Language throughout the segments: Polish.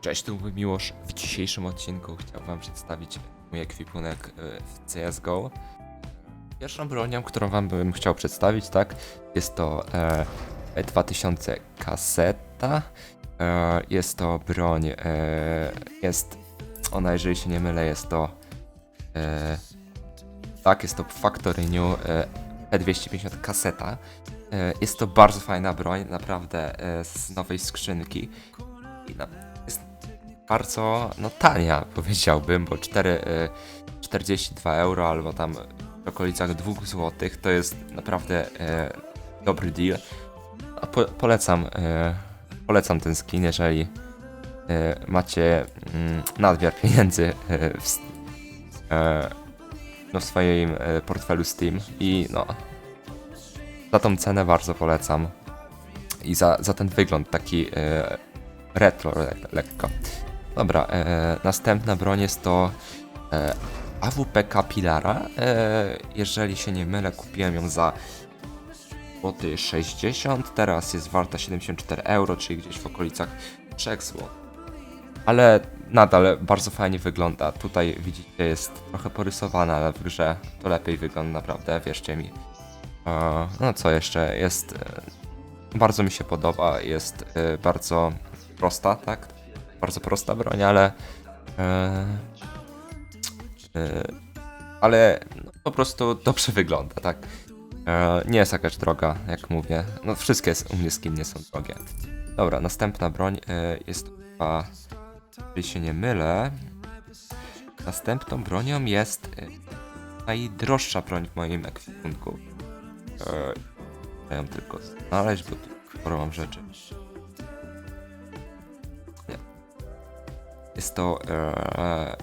Cześć, tu mój Miłosz. W dzisiejszym odcinku chciałbym wam przedstawić mój ekwipunek e, w CSGO. Pierwszą bronią, którą wam bym chciał przedstawić, tak, jest to e, 2000 kaseta. E, jest to broń, e, jest ona, jeżeli się nie mylę, jest to e, tak, jest to Factory New e, P250 kaseta. E, jest to bardzo fajna broń, naprawdę e, z nowej skrzynki. I na, bardzo no, tania, powiedziałbym, bo 4, y, 42 euro albo tam w okolicach 2 zł to jest naprawdę y, dobry deal. Po, polecam, y, polecam ten skin, jeżeli y, macie mm, nadmiar pieniędzy y, w, y, no, w swoim y, portfelu Steam i no za tą cenę bardzo polecam i za, za ten wygląd taki y, retro le lekko. Dobra, e, następna broń jest to e, AWP Capilara. E, jeżeli się nie mylę, kupiłem ją za złoty 60, teraz jest warta 74 euro, czyli gdzieś w okolicach 3 zł. Ale nadal bardzo fajnie wygląda. Tutaj widzicie, jest trochę porysowana, ale w grze to lepiej wygląda naprawdę, wierzcie mi. E, no co jeszcze? Jest. E, bardzo mi się podoba, jest e, bardzo prosta, tak? Bardzo prosta broń, ale. E, e, ale no, po prostu dobrze wygląda, tak? E, nie jest jakaś droga, jak mówię. No wszystkie u mnie skinie są drogie. Dobra, następna broń jest chyba, jeżeli się nie mylę, następną bronią jest najdroższa broń w moim ekwipunku. E, Chcę ją tylko znaleźć, bo tu sporo mam rzeczy. Jest to e,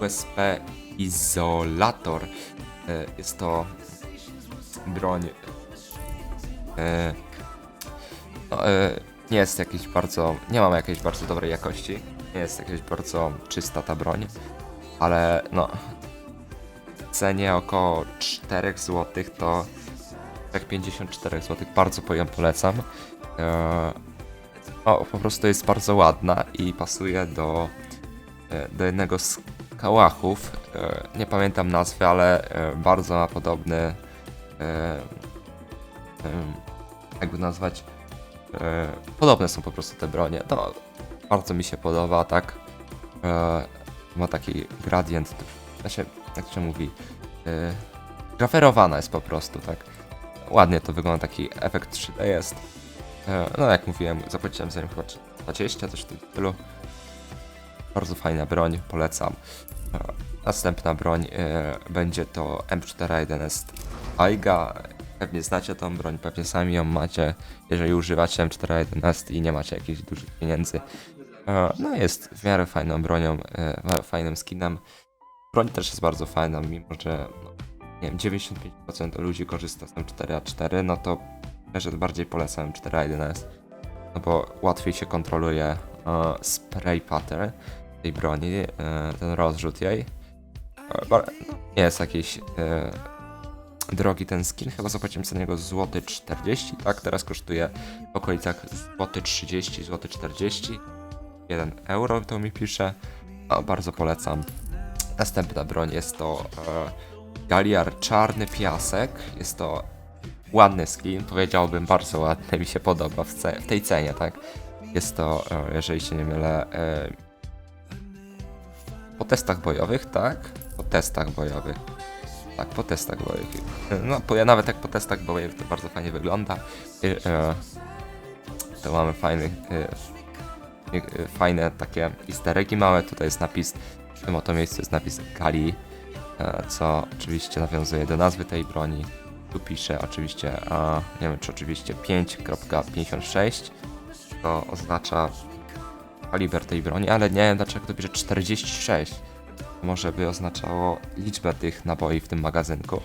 USP Izolator. E, jest to broń e, no, e, nie jest jakiś bardzo, nie mam jakiejś bardzo dobrej jakości, nie jest jakaś bardzo czysta ta broń, ale no w cenie około 4 zł to tak 54 zł, bardzo ją polecam. E, o, po prostu jest bardzo ładna i pasuje do, e, do jednego z kałachów. E, nie pamiętam nazwy, ale e, bardzo ma podobny. Jakby nazwać. Podobne są po prostu te bronie. No, bardzo mi się podoba, tak. Ma taki gradient. Znaczy, jak się mówi. Graferowana jest po prostu, tak. Ładnie to wygląda, taki efekt 3D jest. E, No jak mówiłem, zapłaciłem za nią chyba 20, coś w tym stylu. Bardzo fajna broń, polecam. E, Następna broń e, będzie to M4A1S Aiga. Pewnie znacie tą broń, pewnie sami ją macie, jeżeli używacie M4A1S i nie macie jakichś dużych pieniędzy. No jest w miarę fajną bronią, fajnym skinem. Broń też jest bardzo fajna, mimo że no, nie wiem, 95% ludzi korzysta z M4A4, no to że bardziej polecam 4.1s, no bo łatwiej się kontroluje e, spray pattern tej broni, e, ten rozrzut jej. E, nie jest jakiś drogi ten skin, chyba zapłaciłem za niego złoty 40, tak? Teraz kosztuje w okolicach złoty 30, złoty 40. 1 euro to mi pisze. No, bardzo polecam. Następna broń jest to e, Galiar Czarny Piasek. Jest to ładny skin, powiedziałbym bardzo ładny, mi się podoba w, ce- w tej cenie, tak? Jest to, e, jeżeli się nie mylę, e, po testach bojowych, tak? Po testach bojowych. Tak, po testach bojowych. No, po, nawet jak po testach bojowych to bardzo fajnie wygląda. I, e, to mamy fajny, e, e, fajne takie easter eggi małe. Tutaj jest napis, w tym oto miejscu jest napis Kali, e, co oczywiście nawiązuje do nazwy tej broni. Tu pisze oczywiście, a, nie wiem czy oczywiście 5.56, to oznacza kaliber tej broni, ale nie wiem dlaczego to pisze 46. Może by oznaczało liczbę tych naboi w tym magazynku.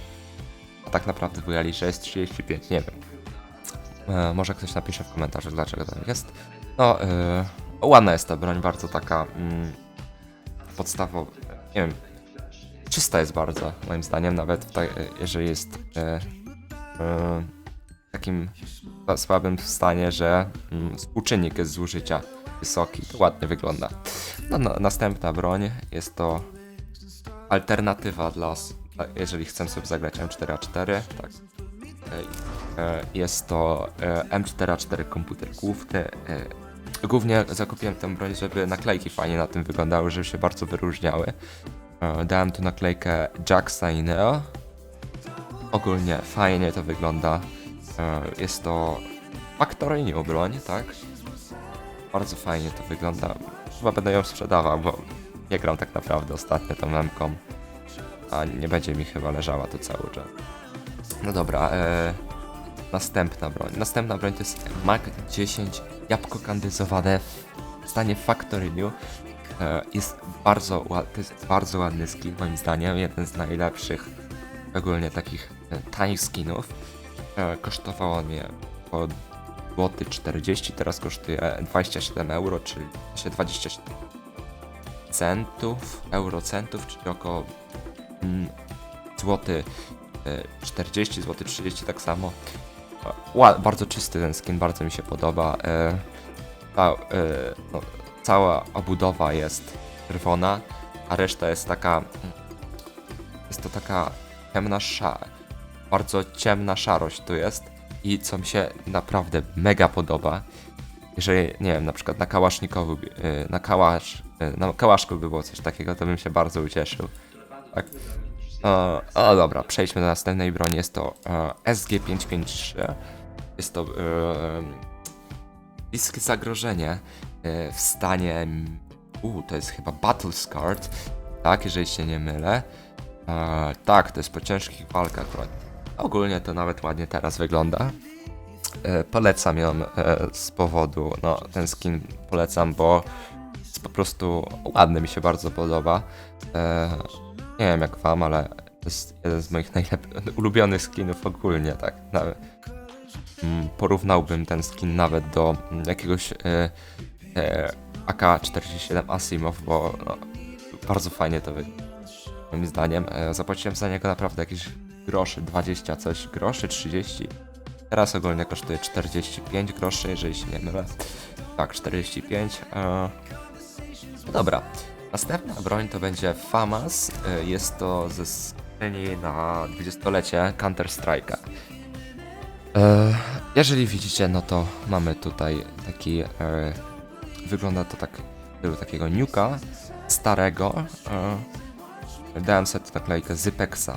A tak naprawdę wyjęli, że jest 35, nie wiem. E, może ktoś napisze w komentarzu dlaczego tak jest. No, e, ładna jest ta broń, bardzo taka mm, podstawowa, nie wiem, czysta jest bardzo, moim zdaniem, nawet w ta, jeżeli jest e, e, takim sła- słabym stanie, że mm, współczynnik jest zużycia wysoki. To ładnie wygląda. No, no, następna broń jest to alternatywa dla, jeżeli chcę sobie zagrać M4A4, tak. E, e, Jest to e, M4A4 komputer główny. e, Głównie zakupiłem tę broń, żeby naklejki fajnie na tym wyglądały, żeby się bardzo wyróżniały. E, Dałem tu naklejkę Jacksa i Neo. Ogólnie fajnie to wygląda. E, Jest to Factory New broń, tak? Bardzo fajnie to wygląda. Chyba będę ją sprzedawał, bo nie gram tak naprawdę ostatnio tą memką. A nie będzie mi chyba leżała tu cały czas. No dobra, e, następna broń. Następna broń to jest Mac 10 jabłko kandyzowane w stanie Factory New. E, jest bardzo to jest bardzo ładny skin moim zdaniem, jeden z najlepszych ogólnie takich e, tanich skinów. E, kosztowało mnie po złoty 40, teraz kosztuje 27 euro, czyli się 27 centów, eurocentów, czyli około mm, złoty e, 40, złoty 30 tak samo. Ła, bardzo czysty ten skin, bardzo mi się podoba. E, ta, e, no, cała obudowa jest czerwona, a reszta jest taka. mm, Jest to taka ciemna szara. Bardzo ciemna szarość tu jest. I co mi się naprawdę mega podoba, jeżeli, nie wiem, na przykład na kałasznikowu, by- y, na kałasz, y, na kałaszku by było coś takiego, to bym się bardzo ucieszył. Tak. O, o dobra, przejdźmy do następnej broni. Jest to e, SG553. Jest to e, bliskie zagrożenie e, w stanie. U, to jest chyba Battle Scarred. Tak, jeżeli się nie mylę. E, tak, to jest po ciężkich walkach. Ogólnie to nawet ładnie teraz wygląda. E, polecam ją e, z powodu, no ten skin polecam, bo jest po prostu ładny, mi się bardzo podoba. E, nie wiem jak wam, ale to jest jeden z moich najlepszych, ulubionych skinów ogólnie, tak. Nawet, porównałbym ten skin nawet do jakiegoś e, e, AK-47 Asimov, bo no, bardzo fajnie to wygląda. Moim zdaniem e, zapłaciłem za niego naprawdę jakieś groszy, 20 coś, groszy, 30. Teraz ogólnie kosztuje 45 groszy, jeżeli się nie mylę. Tak, 45. E, no dobra. Następna broń to będzie FAMAS. E, Jest to ze skrzyni na 20-lecie Counter-Strike'a. E, Jeżeli widzicie, no to mamy tutaj taki. E, wygląda to tak w takiego nuka starego. E, dałem sobie naklejkę Zypexa,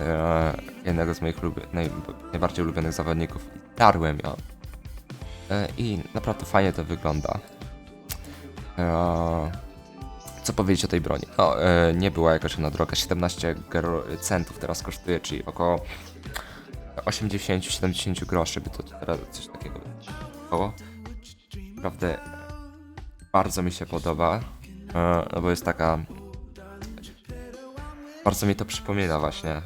e, jednego z moich naj, najbardziej ulubionych zawodników. i Darłem ją. E, I naprawdę fajnie to wygląda. Co powiedzieć o tej broni? No, nie była jakaś na droga. 17 gro- centów teraz kosztuje, czyli około 80-70 groszy by to teraz coś takiego było. Naprawdę bardzo mi się podoba, e, bo jest taka... Bardzo mi to przypomina właśnie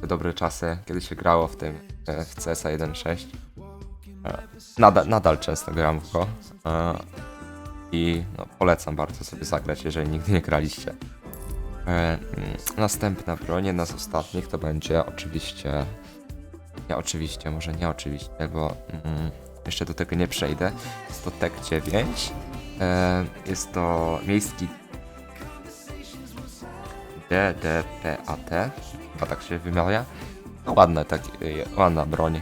te dobre czasy, kiedy się grało w tym, e, w CSA 1.6. E, Nadal, nadal często gram w go i no, polecam bardzo sobie zagrać, jeżeli nigdy nie graliście. Mm, Następna broń, jedna z ostatnich, to będzie oczywiście nie oczywiście, może nie oczywiście, bo mm, jeszcze do tego nie przejdę. Jest to TEK 9. E, jest to miejski DDPAT. Chyba tak się wymawia. No ładne, tak, e, ładna broń.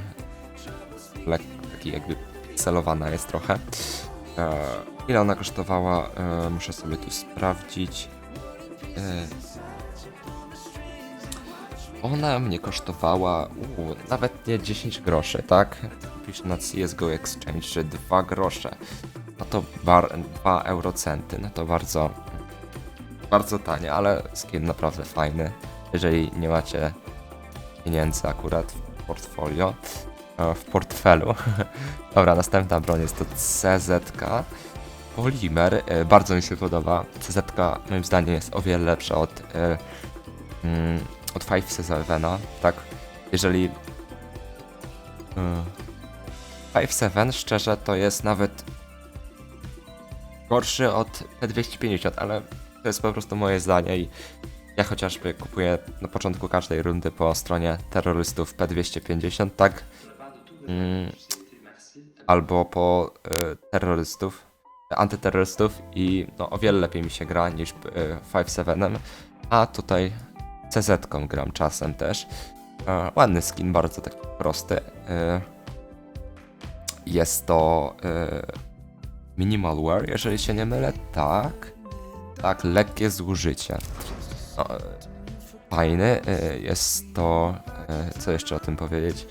Lek, taki jakby celowana jest trochę. E, ile ona kosztowała? Muszę sobie tu sprawdzić. Ona mnie kosztowała uu, nawet nie 10 groszy, tak? Pisze na CSGO Exchange, że 2 grosze. No to bar, 2 eurocenty, no to bardzo, bardzo tanie, ale skin naprawdę fajny. Jeżeli nie macie pieniędzy akurat w portfolio, e, w portfelu. Dobra, następna broń jest to CZK. Polimer, e, bardzo mi się podoba. CZK moim zdaniem jest o wiele lepsza od e, mm, od 5 Sevena, tak? Jeżeli. Yy, 5 Seven, szczerze, to jest nawet gorszy od P250, ale to jest po prostu moje zdanie i ja chociażby kupuję na początku każdej rundy po stronie terrorystów P250, tak? mm, albo po e, terrorystów, antyterrorystów i no, o wiele lepiej mi się gra niż e, 5-7, a tutaj CZ-ką gram czasem też. E, ładny skin, bardzo taki prosty. E, jest to e, minimal wear, jeżeli się nie mylę, tak. Tak, lekkie zużycie. No, e, jest to, e, co jeszcze o tym powiedzieć?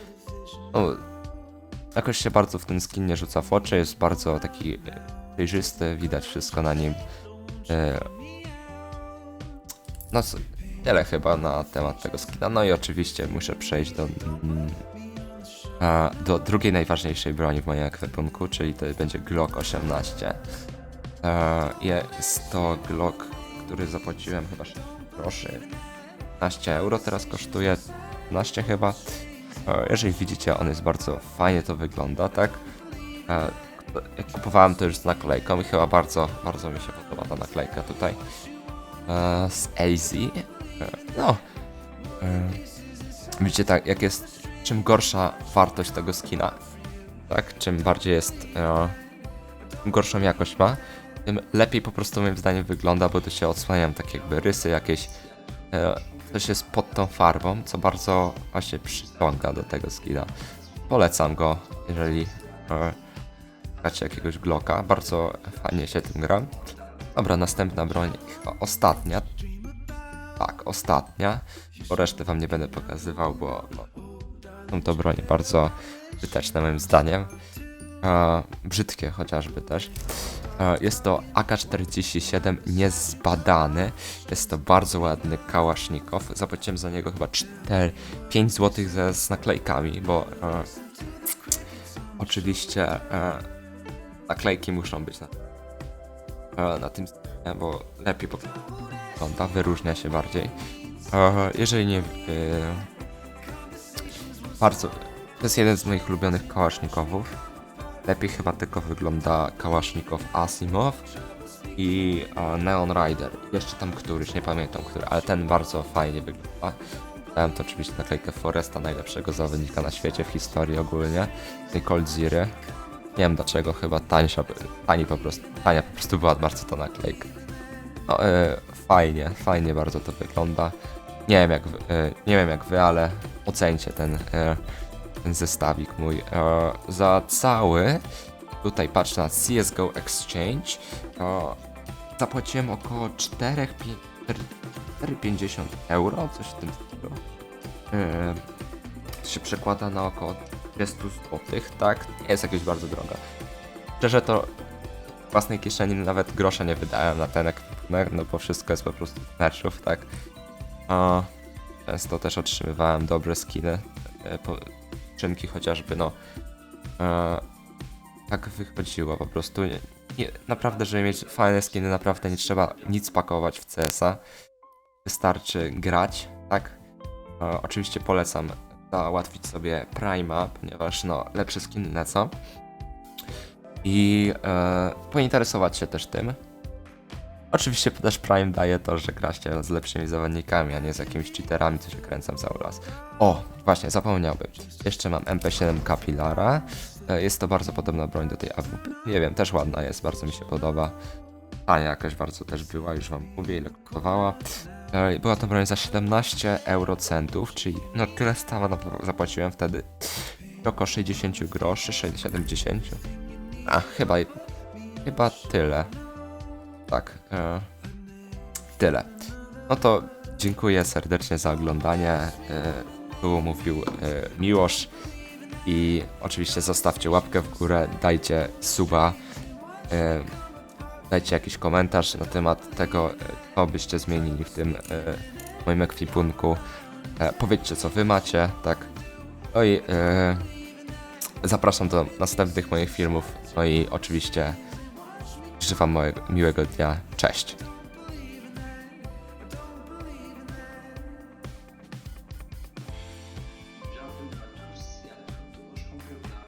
No, jakoś się bardzo w ten skin nie rzuca w oczy, jest bardzo taki e, przejrzysty, widać wszystko na nim. No tyle chyba na temat tego skina. No i oczywiście muszę przejść do, mm, do drugiej najważniejszej broni w moim ekwipunku, czyli to będzie Glock 18. E, Jest to Glock, który zapłaciłem chyba 6 groszy. 15 euro teraz kosztuje, 15 chyba. E, Jeżeli widzicie, on jest bardzo fajnie to wygląda, tak? E, kupowałem to już z naklejką i chyba bardzo, bardzo mi się podoba ta naklejka tutaj. Z AZ. No. Widzicie tak, jak jest, czym gorsza wartość tego skina, tak? Czym bardziej jest, e, tym gorszą jakość ma, tym lepiej po prostu moim zdaniem wygląda, bo tu się odsłaniają tak jakby rysy jakieś, e, coś jest pod tą farbą, co bardzo właśnie przyciąga do tego skina. Polecam go, jeżeli e, szukacie jakiegoś Glocka, bardzo fajnie się tym gra. Dobra, następna broń, chyba ostatnia. Tak, ostatnia, bo reszty wam nie będę pokazywał, bo no, są to bronie bardzo wyteczne moim zdaniem. E, brzydkie chociażby też. E, jest to AK-47 niezbadany. Jest to bardzo ładny kałasznikow. Zapłaciłem za niego chyba 4, 5 zł ze, z naklejkami, bo e, oczywiście e, naklejki muszą być na, e, na tym, bo lepiej wygląda, wyróżnia się bardziej. E, jeżeli nie... E, bardzo... To jest jeden z moich ulubionych kałasznikowów. Lepiej chyba tylko wygląda kałasznikow Asimov i e, Neon Rider. Jeszcze tam któryś, nie pamiętam który, ale ten bardzo fajnie wygląda. Dałem to oczywiście naklejkę Foresta, najlepszego zawodnika na świecie w historii ogólnie. Tej Cold. Nie wiem dlaczego, chyba tańsza, tani po prostu, tania po prostu była bardzo ta naklejka. No, e, fajnie, fajnie bardzo to wygląda. Nie wiem jak, wy- e, nie wiem jak wy, ale ocencie ten, e, ten zestawik mój. E, za cały, tutaj patrzę na CSGO Exchange, zapłaciłem około 4, 4,50 euro, coś w tym stylu. To się przekłada na około 200 zł, tak? Nie jest jakieś bardzo droga. Szczerze to własnej kieszeni nawet grosza nie wydałem na ten ekwipunek, no bo wszystko jest po prostu z tak? A często też otrzymywałem dobre skiny, e, czynki chociażby, no. E, tak wychodziło po prostu. Nie, nie, naprawdę, żeby mieć fajne skiny, naprawdę nie trzeba nic pakować w CS-a. Wystarczy grać, tak? E, oczywiście polecam załatwić sobie Prima, ponieważ no, lepsze skiny lecą. I e, pointeresować się też tym. Oczywiście też Prime daje to, że gra się z lepszymi zawodnikami, a nie z jakimiś cheaterami, co się kręcam cały raz. O, właśnie, zapomniałbym. Jeszcze mam MP7 Capilara. E, Jest to bardzo podobna broń do tej AWP. Nie wiem, też ładna jest, bardzo mi się podoba. Tania jakaś bardzo też była, już wam mówię ile kosztowała. E, Była to broń za 17 eurocentów, czyli no tyle sama na- zapłaciłem wtedy. Około 60 groszy, 70. A, chyba, chyba tyle. Tak, e, tyle. No to dziękuję serdecznie za oglądanie. E, tu mówił e, Miłosz. I oczywiście zostawcie łapkę w górę, dajcie suba, e, dajcie jakiś komentarz na temat tego, e, co byście zmienili w tym e, moim ekwipunku. E, powiedzcie, co wy macie, tak. No i e, zapraszam do następnych moich filmów. No i oczywiście życzę wam miłego dnia. Cześć.